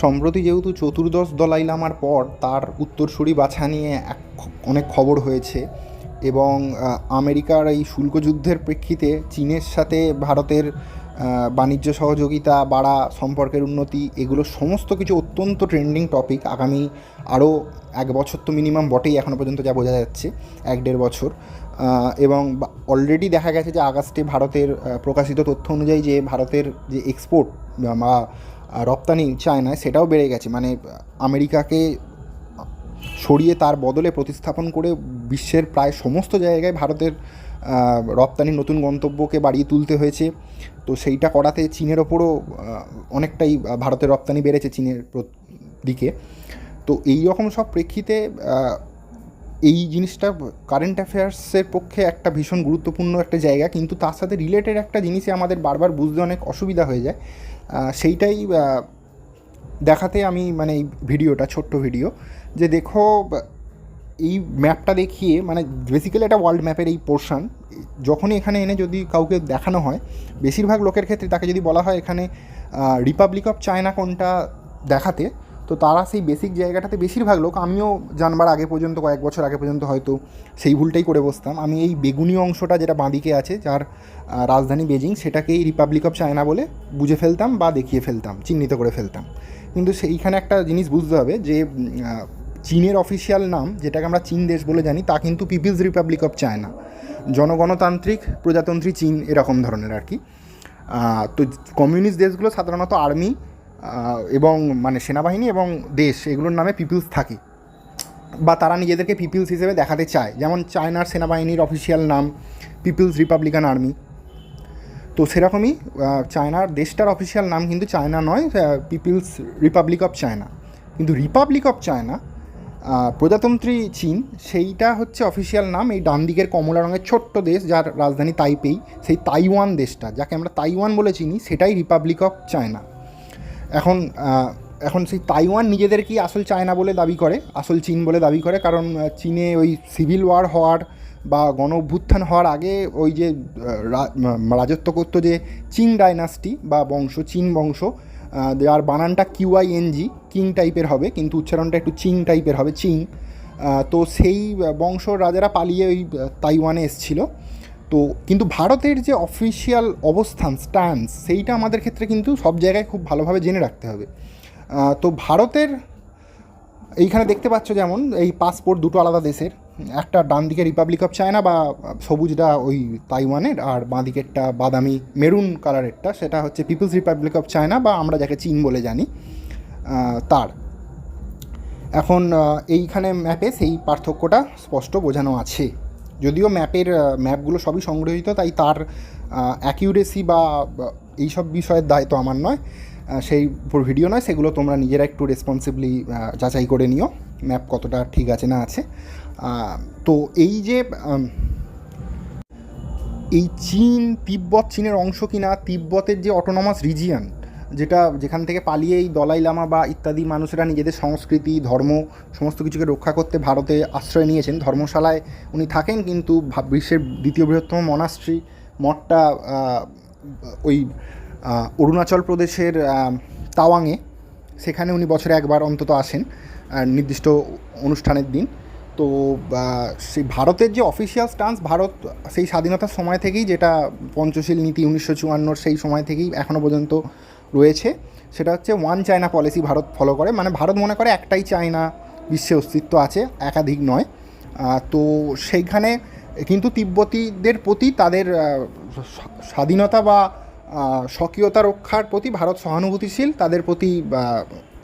সম্প্রতি যেহেতু চতুর্দশ দলাই লামার পর তার উত্তরসূরি বাছা নিয়ে এক অনেক খবর হয়েছে এবং আমেরিকার এই শুল্ক যুদ্ধের প্রেক্ষিতে চীনের সাথে ভারতের বাণিজ্য সহযোগিতা, বাড়া, সম্পর্কের উন্নতি এগুলো সমস্ত কিছু অত্যন্ত ট্রেন্ডিং টপিক আগামী আরও এক বছর তো মিনিমাম বটেই এখনও পর্যন্ত যা বোঝা যাচ্ছে, এক দেড় বছর। এবং অলরেডি দেখা গেছে যে আগস্টে ভারতের প্রকাশিত তথ্য অনুযায়ী যে ভারতের যে এক্সপোর্ট বা রপ্তানি চায়নায় সেটাও বেড়ে গেছে। মানে আমেরিকাকে সরিয়ে তার বদলে প্রতিস্থাপন করে বিশ্বের প্রায় সমস্ত জায়গায় ভারতের রপ্তানির নতুন গন্তব্যকে বাড়িয়ে তুলতে হয়েছে। তো সেইটা করাতে চীনের ওপরও অনেকটাই ভারতের রপ্তানি বেড়েছে চীনের দিকে। তো এই রকম সব প্রেক্ষিতে এই জিনিসটা কারেন্ট অ্যাফেয়ার্সের পক্ষে একটা ভীষণ গুরুত্বপূর্ণ একটা জায়গা। কিন্তু তার সাথে রিলেটেড একটা জিনিসে আমাদের বারবার বুঝতে অনেক অসুবিধা হয়ে যায়। সেইটাই দেখাতে আমি মানে এই ভিডিওটা, ছোট্ট ভিডিও, যে দেখো, এই ম্যাপটা দেখিয়ে মানে বেসিক্যালি এটা ওয়ার্ল্ড ম্যাপের এই পোর্শান যখনই এখানে এনে যদি কাউকে দেখানো হয়, বেশিরভাগ লোকের ক্ষেত্রে তাকে যদি বলা হয় এখানে রিপাবলিক অফ চায়না কোনটা দেখাতে তো তারা সেই বেসিক জায়গাটাতে বেশিরভাগ লোক, আমিও জানবার আগে পর্যন্ত, কয়েক বছর আগে পর্যন্ত হয়তো সেই ভুলটাই করে বসতাম। আমি এই বেগুনি অংশটা যেটা বাঁদিকে আছে, যার রাজধানী বেজিং, সেটাকেই রিপাবলিক অফ চায়না বলে বুঝে ফেলতাম বা দেখিয়ে ফেলতাম, চিহ্নিত করে ফেলতাম। কিন্তু সেইখানে একটা জিনিস বুঝতে হবে যে চীনের অফিসিয়াল নাম, যেটাকে আমরা চীন দেশ বলে জানি, তা কিন্তু পিপিলস রিপাবলিক অফ চায়না জনগণতান্ত্রিক প্রজাতন্ত্রী চীন এরকম ধরনের আর কি। তো কমিউনিস্ট দেশগুলো সাধারণত আর্মি এবং মানে সেনাবাহিনী এবং দেশ, এগুলোর নামে পিপিলস থাকে। বা তারা নিজেদেরকে পিপিলস হিসেবে দেখাতে চায়। যেমন চায়নার সেনাবাহিনীর অফিসিয়াল নাম পিপিলস রিপাবলিকান আর্মি। তো সেরকমই চায়নার দেশটার অফিসিয়াল নাম কিন্তু চায়না নয় পিপিলস রিপাবলিক অফ চায়না। কিন্তু রিপাবলিক অফ চায়না প্রজাতন্ত্রী চীন, সেইটা হচ্ছে অফিসিয়াল নাম এই ডান দিকের কমলা রঙের ছোট্ট দেশ যার রাজধানী তাইপেই, সেই তাইওয়ান দেশটা, যাকে আমরা তাইওয়ান বলে চিনি, সেটাই রিপাবলিক অফ চায়না। এখন এখন সেই তাইওয়ান নিজেদেরকেই আসল চায়না বলে দাবি করে? আসল চীন বলে দাবি করে? কারণ চীনে ওই সিভিল ওয়ার হওয়ার বা গণ অভ্যুত্থান হওয়ার আগে ওই যে রাজত্ব করতো যে চিং ডাইনাস্টি বা বংশ, চীন বংশ যার বানানটা কিউআইএনজি কিং টাইপের হবে, কিন্তু উচ্চারণটা একটু চিং টাইপের হবে, চিং। তো সেই বংশ রাজারা পালিয়ে ওই তাইওয়ানে এসছিল। তো কিন্তু ভারতের যে অফিসিয়াল অবস্থান স্ট্যান্স সেইটা আমাদের ক্ষেত্রে কিন্তু সব জায়গায় খুব ভালোভাবে জেনে রাখতে হবে। তো ভারতের, এইখানে দেখতে পাচ্ছ যেমন, এই পাসপোর্ট দুটো আলাদা দেশের। একটা ডান দিকে রিপাবলিক অফ চায়না বা সবুজটা ওই তাইওয়ানের, আর বাঁ দিকেরটা বাদামি মেরুন কালারেরটা, সেটা হচ্ছে পিপলস রিপাবলিক অফ চায়না বা আমরা যাকে চীন বলে জানি তার। এখন এইখানে ম্যাপে সেই পার্থক্যটা স্পষ্ট বোঝানো আছে। যদিও ম্যাপের ম্যাপগুলো সবই সংগ্রহীত, তাই তার অ্যাকিউরেসি বা এইসব বিষয়ের দায়িত্ব আমার নয়। সেই ভিডিও নয়, সেগুলো তোমরা নিজেরা একটু রেসপন্সিবলি যাচাই করে নিও, ম্যাপ কতটা ঠিক আছে না আছে। তো এই যে এই চীন, তিব্বত, চীনের অংশ কিনা, তিব্বতের যে অটোনমাস রিজিয়ন যেটা যেখান থেকে পালিয়ে এই দলাই লামা বা ইত্যাদি মানুষেরা নিজেদের সংস্কৃতি, ধর্ম, সমস্ত কিছুকে রক্ষা করতে ভারতে আশ্রয় নিয়েছেন। ধর্মশালায় উনি থাকেন কিন্তু বিশ্বের দ্বিতীয় বৃহত্তম মনাস্ট্রি মঠটা ওই অরুণাচল প্রদেশের তাওয়াংয়ে। সেখানে উনি বছরে একবার অন্তত আসেন নির্দিষ্ট অনুষ্ঠানের দিন। তো সেই ভারতের যে অফিসিয়াল স্টান্স ভারত সেই স্বাধীনতার সময় থেকেই যেটা পঞ্চশীল নীতি উনিশশো চুয়ান্নর সেই সময় থেকেই এখনও পর্যন্ত রয়েছে সেটা হচ্ছে one China policy Bharat follow করে। মানে ভারত মনে করে একটাই চায়না বিশ্বে অস্তিত্ব আছে একাধিক নয়। তো সেইখানে কিন্তু তিব্বতীদের প্রতি তাদের স্বাধীনতা বা স্বকীয়তা রক্ষার প্রতি ভারত সহানুভূতিশীল তাদের প্রতি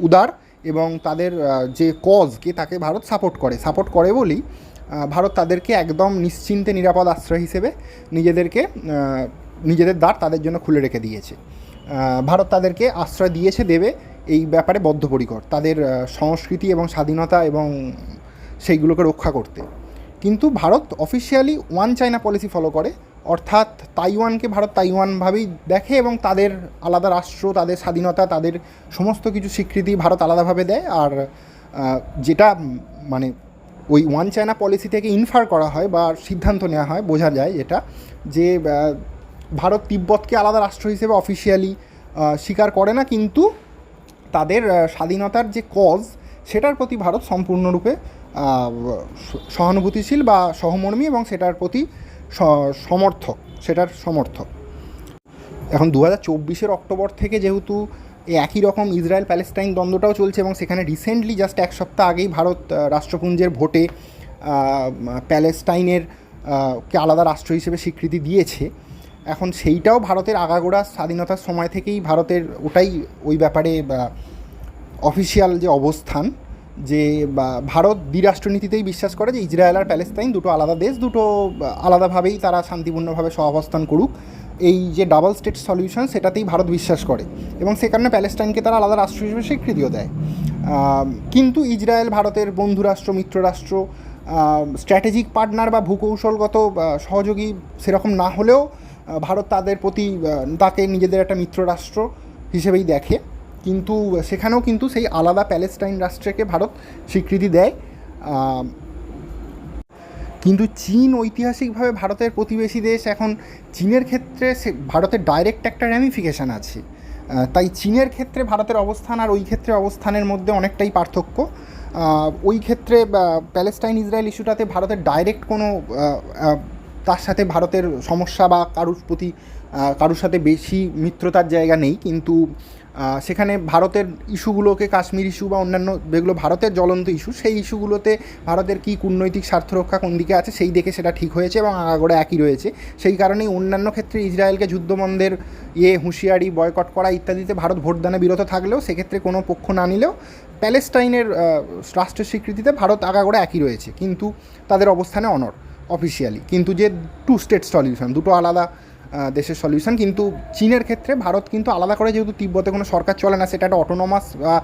উদার এবং তাদের যে কজকে তাকে ভারত সাপোর্ট করে। সাপোর্ট করে আহ, ভারত তাদেরকে একদম নিশ্চিন্তে নিরাপদ আশ্রয় হিসেবে নিজেদেরকে নিজেদের দ্বার তাদের জন্য খুলে রেখে দিয়েছে। ভারত তাদেরকে আশ্রয় দিয়েছে, দেবে এই ব্যাপারে বদ্ধপরিকর তাদের সংস্কৃতি এবং স্বাধীনতা এবং সেইগুলোকে রক্ষা করতে। কিন্তু Bharat officially one China policy follow করে, অর্থাৎ তাইওয়ানকে ভারত তাইওয়ানভাবেই দেখে এবং তাদের আলাদা রাষ্ট্র, তাদের স্বাধীনতা, তাদের সমস্ত কিছু স্বীকৃতি ভারত আলাদাভাবে দেয়। আর যেটা মানে ওই ওয়ান চায়না পলিসি থেকে ইনফার করা হয় বা সিদ্ধান্ত নেওয়া হয়, বোঝা যায় যেটা যে ভারত তিব্বতকে আলাদা রাষ্ট্র হিসেবে অফিসিয়ালি স্বীকার করে না, কিন্তু তাদের স্বাধীনতার যে কজ সেটার প্রতি ভারত সম্পূর্ণরূপে সহানুভূতিশীল বা সহমর্মী এবং সেটার প্রতি সমর্থক, সেটার সমর্থক। এখন দু হাজার চব্বিশের অক্টোবর থেকে যেহেতু একই রকম ইসরায়েল প্যালেস্টাইন দ্বন্দ্বটাও চলছে এবং সেখানে রিসেন্টলি জাস্ট এক সপ্তাহ আগেই ভারত রাষ্ট্রপুঞ্জের ভোটে প্যালেস্টাইনের কে আলাদা রাষ্ট্র হিসেবে স্বীকৃতি দিয়েছে। এখন সেইটাও ভারতের আগাগোড়া স্বাধীনতার সময় থেকেই ভারতের ওটাই ওই ব্যাপারে অফিসিয়াল যে অবস্থান, যে ভারত দ্বিরাষ্ট্রনীতিতেই বিশ্বাস করে যে ইসরায়েল আর প্যালেস্তাইন দুটো আলাদা দেশ, দুটো আলাদাভাবেই তারা শান্তিপূর্ণভাবে সহাবস্থান করুক। এই যে ডাবল স্টেট সলিউশন সেটাতেই ভারত বিশ্বাস করে। এবং সে কারণে প্যালেস্টাইনকে তারা আলাদা রাষ্ট্র হিসেবে স্বীকৃতিও দেয়। কিন্তু ইসরায়েল ভারতের বন্ধু রাষ্ট্র, মিত্র রাষ্ট্র স্ট্র্যাটেজিক পার্টনার বা ভূকৌশলগত সহযোগী সেরকম না হলেও ভারত তাদের প্রতি তাকে নিজেদের একটা মিত্র রাষ্ট্র হিসেবেই দেখে। কিন্তু সেখানেও কিন্তু সেই আলাদা প্যালেস্টাইন রাষ্ট্রকে ভারত স্বীকৃতি দেয়। কিন্তু চীন ঐতিহাসিকভাবে ভারতের প্রতিবেশী দেশ। এখন চীনের ক্ষেত্রে সে, ভারতের ডাইরেক্ট একটা র্যামিফিকেশান আছে। তাই চীনের ক্ষেত্রে ভারতের অবস্থান আর ওই ক্ষেত্রে অবস্থানের মধ্যে অনেকটাই পার্থক্য। ওই ক্ষেত্রে প্যালেস্টাইন ইসরায়েল ইস্যুটাতে ভারতের ডাইরেক্ট কোনো তার সাথে ভারতের সমস্যা বা কারুর প্রতি কারুর সাথে বেশি মিত্রতার জায়গা নেই, কিন্তু সেখানে ভারতের ইস্যুগুলোকে, কাশ্মীর ইস্যু বা অন্যান্য যেগুলো ভারতের জ্বলন্ত ইস্যু, সেই ইস্যুগুলোতে ভারতের কী কূটনৈতিক স্বার্থ রক্ষা কোন দিকে আছে সেই দেখে সেটা ঠিক হয়েছে এবং আগাগোড়া একই রয়েছে। সেই কারণেই অন্যান্য ক্ষেত্রে ইসরায়েলকে যুদ্ধবন্ধের ইয়ে হুঁশিয়ারি, বয়কট করা ইত্যাদিতে ভারত ভোটদানে বিরত থাকলেও সেক্ষেত্রে কোনো পক্ষ না নিলেও প্যালেস্টাইনের রাষ্ট্রের স্বীকৃতিতে ভারত আগাগোড়া একই রয়েছে, কিন্তু তাদের অবস্থানে অনর অফিসিয়ালি কিন্তু যে টু স্টেট সলিউশন দুটো আলাদা দেশের সলিউশন কিন্তু চীনের ক্ষেত্রে ভারত কিন্তু আলাদা করে যেহেতু তিব্বতে কোনো সরকার চলে না, সেটা একটা অটোনমাস বা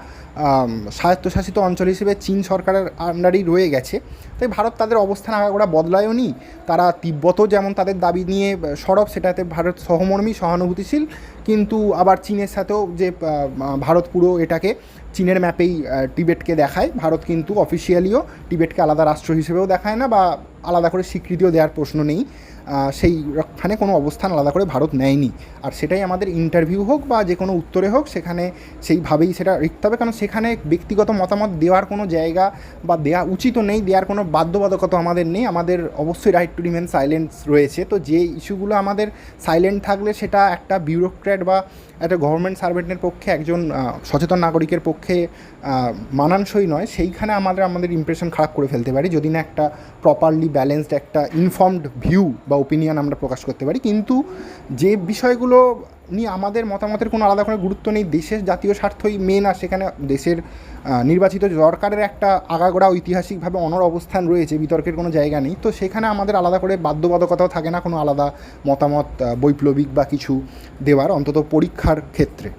স্বায়ত্তশাসিত অঞ্চল হিসেবে চীন সরকারের আন্ডারেই রয়ে গেছে। তাই ভারত তাদের অবস্থান আগাগোড়া বদলায়ও নি। তারা তিব্বতও যেমন তাদের দাবি নিয়ে সরব, সেটাতে ভারত সহমর্মী, সহানুভূতিশীল, কিন্তু আবার চীনের সাথেও যে ভারত পুরো এটাকে চীনের ম্যাপেই টিবেটকে দেখায়। ভারত কিন্তু অফিসিয়ালিও টিবেটকে আলাদা রাষ্ট্র হিসেবেও দেখায় না বা আলাদা করে স্বীকৃতিও দেওয়ার প্রশ্ন নেই। সেইখানে কোনো অবস্থান আলাদা করে ভারত নেয়নি। আর সেটাই আমাদের ইন্টারভিউ হোক বা যে কোনো উত্তরে হোক, সেখানে সেইভাবেই সেটা লিখতে হবে। কারণ সেখানে ব্যক্তিগত মতামত দেওয়ার কোনো জায়গা বা দেওয়া উচিতও নেই, দেওয়ার কোনো বাধ্যবাধকতা আমাদের নেই। আমাদের অবশ্যই রাইট টু রিমেন সাইলেন্স রয়েছে। তো যে ইস্যুগুলো আমাদের সাইলেন্ট থাকলে সেটা একটা বিউরোক্র্যাট বা একটা গভর্নমেন্ট সার্ভেন্টের পক্ষে, একজন সচেতন নাগরিকের পক্ষে মানানসই নয়। সেইখানে আমাদের আমাদের ইমপ্রেশন খারাপ করে ফেলতে পারি। যদি না একটা প্রপারলি ব্যালেন্সড একটা ইনফর্মড ভিউ বা ওপিনিয়ন আমরা প্রকাশ করতে পারি। কিন্তু যে বিষয়গুলো নিয়ে আমাদের মতামতের কোনো আলাদা করে গুরুত্ব নেই, দেশের জাতীয় স্বার্থই মেন আর সেখানে দেশের নির্বাচিত সরকারের একটা আগাগোড়া ঐতিহাসিকভাবে অনর অবস্থান রয়েছে, বিতর্কের কোনো জায়গা নেই। তো সেখানে আমাদের আলাদা করে বাধ্যবাধকতাও থাকে না কোনো আলাদা মতামত বৈপ্লবিক বা কিছু দেওয়ার, অন্তত পরীক্ষার ক্ষেত্রে।